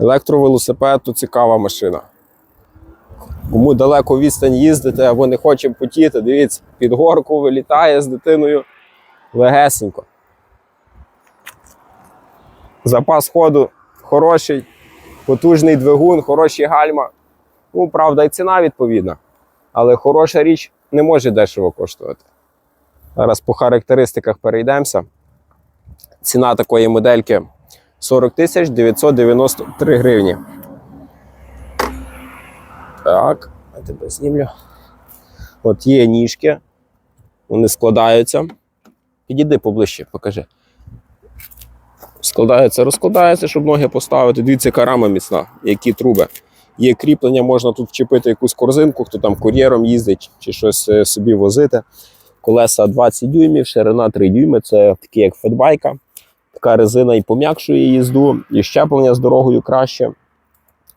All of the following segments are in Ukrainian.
Електровелосипед то цікава машина. Кому далеко відстань їздити або не хоче потіти, дивіться, під горку вилітає з дитиною легесенько. Запас ходу хороший, потужний двигун, хороші гальма. Ну, правда, і ціна відповідна. Але хороша річ не може дешево коштувати. Зараз по характеристиках перейдемося. Ціна такої модельки 40 тисяч 993 гривні. Так, я тебе знімлю. От є ніжки, вони складаються. Підійди поближче, покажи. Складається, розкладається, щоб ноги поставити. Дивіться, яка рама міцна, які труби. Є кріплення, можна тут вчепити якусь корзинку, хто там кур'єром їздить чи щось е, собі возити. Колеса 20 дюймів, ширина 3 дюйми, це такі як фетбайка. Така резина і пом'якшує їзду, і щеплення з дорогою краще.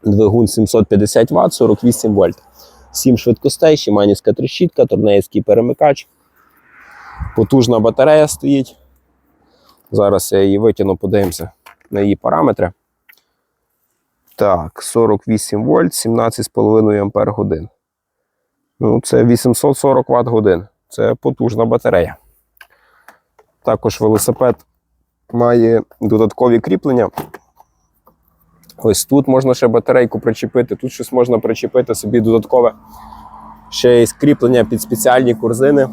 Двигун 750 Вт, 48 вольт. 7 швидкостей, Шиманівська трещітка, торнеївський перемикач. Потужна батарея стоїть. Зараз я її витягну, подивимося на її параметри. Так, 48 вольт, 17,5 ампер годин. Ну, це 840 Вт годин. Це потужна батарея. Також велосипед має додаткові кріплення. Ось тут можна ще батарейку причепити, тут щось можна причепити собі додаткове. Ще є кріплення під спеціальні корзини.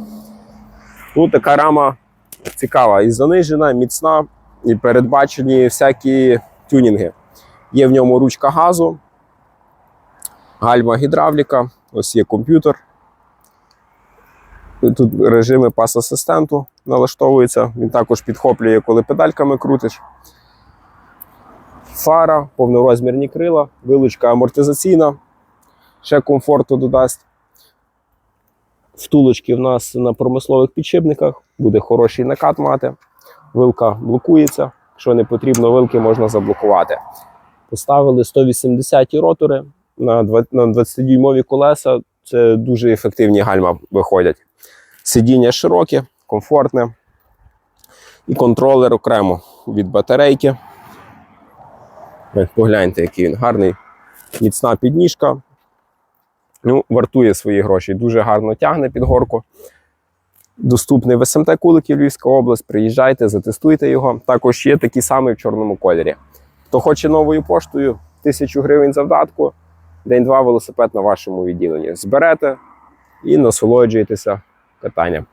Тут така рама цікава і занижена, міцна, і передбачені всякі тюнінги. Є в ньому ручка газу, гальма гідравліка, ось є комп'ютер. Тут режими пас-асистенту налаштовуються. Він також підхоплює, коли педальками крутиш. Фара, повнорозмірні крила, вилучка амортизаційна, ще комфорту додасть. Втулочки в нас на промислових підшипниках, буде хороший накат мати. Вилка блокується. Якщо не потрібно вилки, можна заблокувати. Поставили 180 ротори на 20-дюймові колеса. Це дуже ефективні гальма виходять. Сидіння широке, комфортне. І контролер окремо від батарейки. Погляньте, який він гарний. Міцна підніжка. Ну, вартує свої гроші. Дуже гарно тягне під горку. Доступний в СМТ Куликів Львівська область. Приїжджайте, затестуйте його. Також є такий самий в чорному кольорі. Хто хоче новою поштою, 1000 гривень завдатку, день-два велосипед на вашому відділенні. Зберете і насолоджуєтеся катанням.